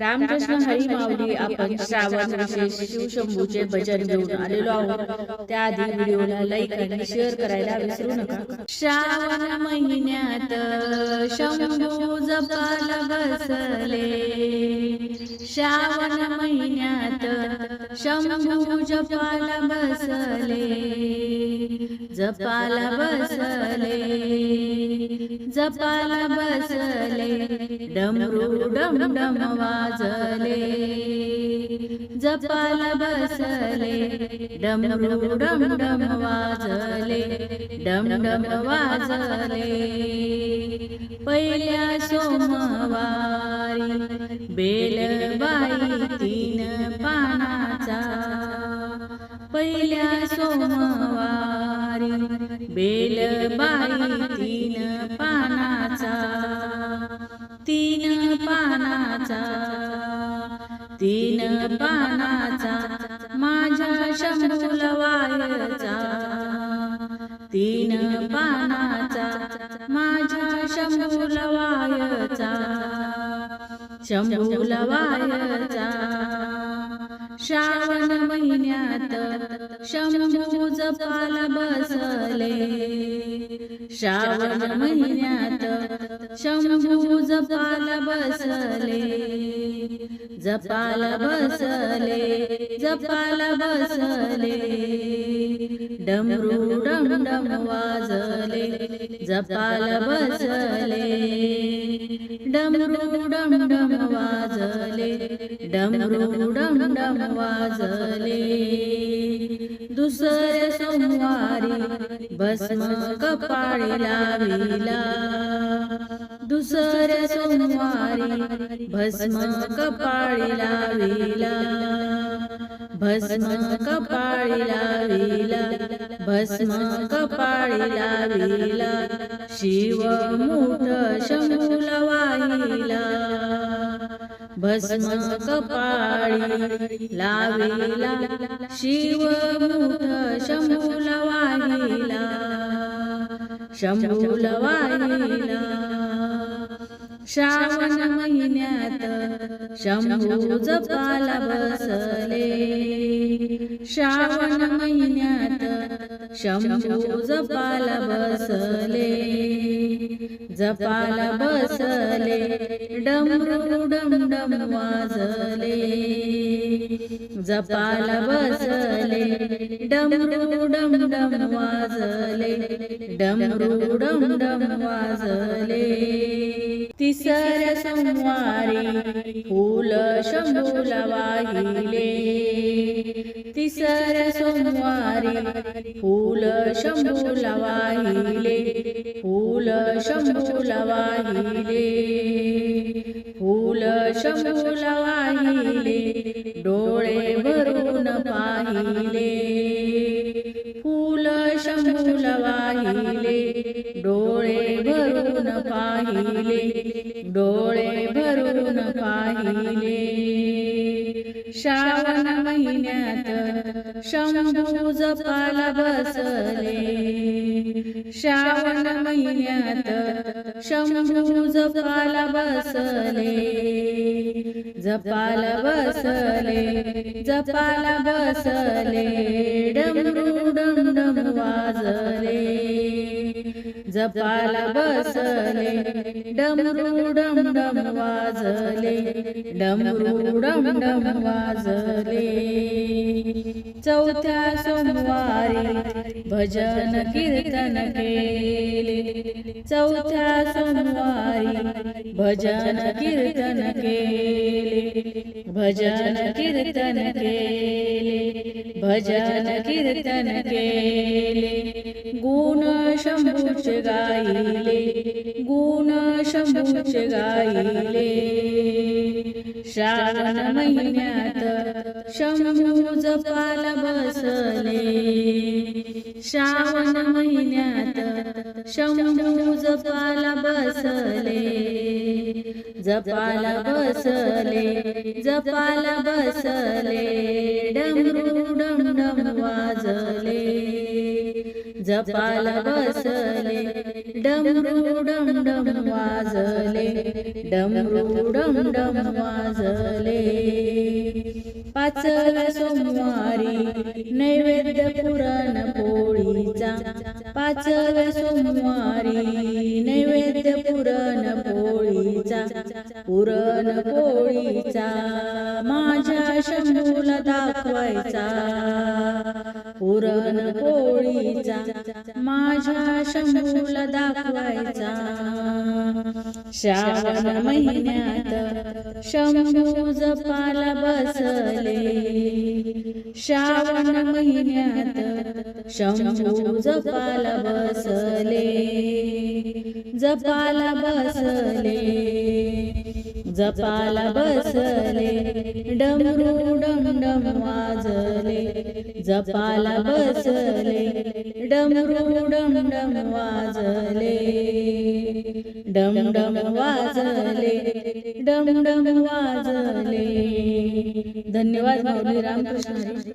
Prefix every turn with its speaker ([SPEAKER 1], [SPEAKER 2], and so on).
[SPEAKER 1] रामकृष्ण हरी माऊली आपण श्रावण विशेष शिवशंभूचे भजन घेऊन आलेलो आहोत. त्याआधी व्हिडिओला लाईक आणि शेअर करायला विसरू नका. श्रावण महिन्यात शंभू जपाला बसले. श्रावण महिन्यात शंभू जपाला बसले. जपाला बसले जपाला बसले डमरू डम डम वाजले. जपाला बसले डमरू डम डम वाजले डम डम वाजले. पहिल्या सोमवारी बेलबाई तीन पानाचा पहिल्या सोमवारी बेलबाई तीन पानाचा तीन पानाचा तीन पानाचा माझ्या शंभुलवायचा तीन पानाचा माझ्या शंभुलवायचा शंभुलवायचा श्रावण महिन्यात शंभू जपाला बसले. श्रावण महिन्यात शंभू जपाला बसले. जपाला बसले जपाला बसले. डमरू डम डम वाजले जपाला बसले. डमरू डम डम वाजले डमरू डम डम वाजले दुसऱ्या सोमवारी भस्म कपाळी लाविला दुसऱ्या सोमवारी भस्म कपाळी लाविला भस्म कपाळी लाविला भस्म कपाळी लाविला शिव मूठ शंभूला वाहिला भस्म कपाळी लाविला शिव मूठ शंभूला वाहिला शंभूला वाहिला श्रावण महिन्यात शंभू जपाला बसले. श्रावण महिन्यात शंभू जपाला बसले. जपाला बसले डमरू डम डम वाजले. जपाला बसले डमरू डम डम वाजले डमरू डम डम वाजले. तिसऱ्या सोमवारी फुल शंभूला वाहिले. तिसऱ्या सोमवारी फूल शंभूला शंभूला वाहिले डोळे भरून पाहिले. फुल शंभूला वाहिले डोळे भरून पाहिले. डोळे भरून पाहिले. श्रावण महिन्यात शंभू जपाला बसले. श्रावण महिन्यात शंभू जपाला बसले. जपाला बसले जपाला बसले. डमरू डम डम वाजले. जपाला बसले डमरू डम डम वाजले डमरू डम डम वाजले. चौथ्या सोमवारी भजन कीर्तन केले. चौथ्या सोमवारी भजन कीर्तन केले. भजन कीर्तन केले भजन कीर्तन केले. शंभूचे गाईले गुण शंभूचे गाईले श्रावण महिन्यात शंभू जपाला बसले. श्रावण महिन्यात शंभू जपाला बसले. जपाला बसले जपाला बसले. डमरू डम डम वाजले. जपाला बसले डमरू डम डम वाजले डमरू डम डम वाजले. पाचव्या सोमवारी नैवेद्य पुरण पोळीचा पाचव्या सोमवारी पुरण पोळीचा माझ्या शंभूला दाखवायचा. श्रावण महिन्यात शंभू जपाला बसले. श्रावण महिन्यात शंभू जपाला बसले. जपाला बसले. जपाला बसले डमरू डमडम वाजले. जपाला बसले डमरू डमडम वाजले. डमडम वाजले डमडम वाजले. धन्यवाद माऊली रामकृष्ण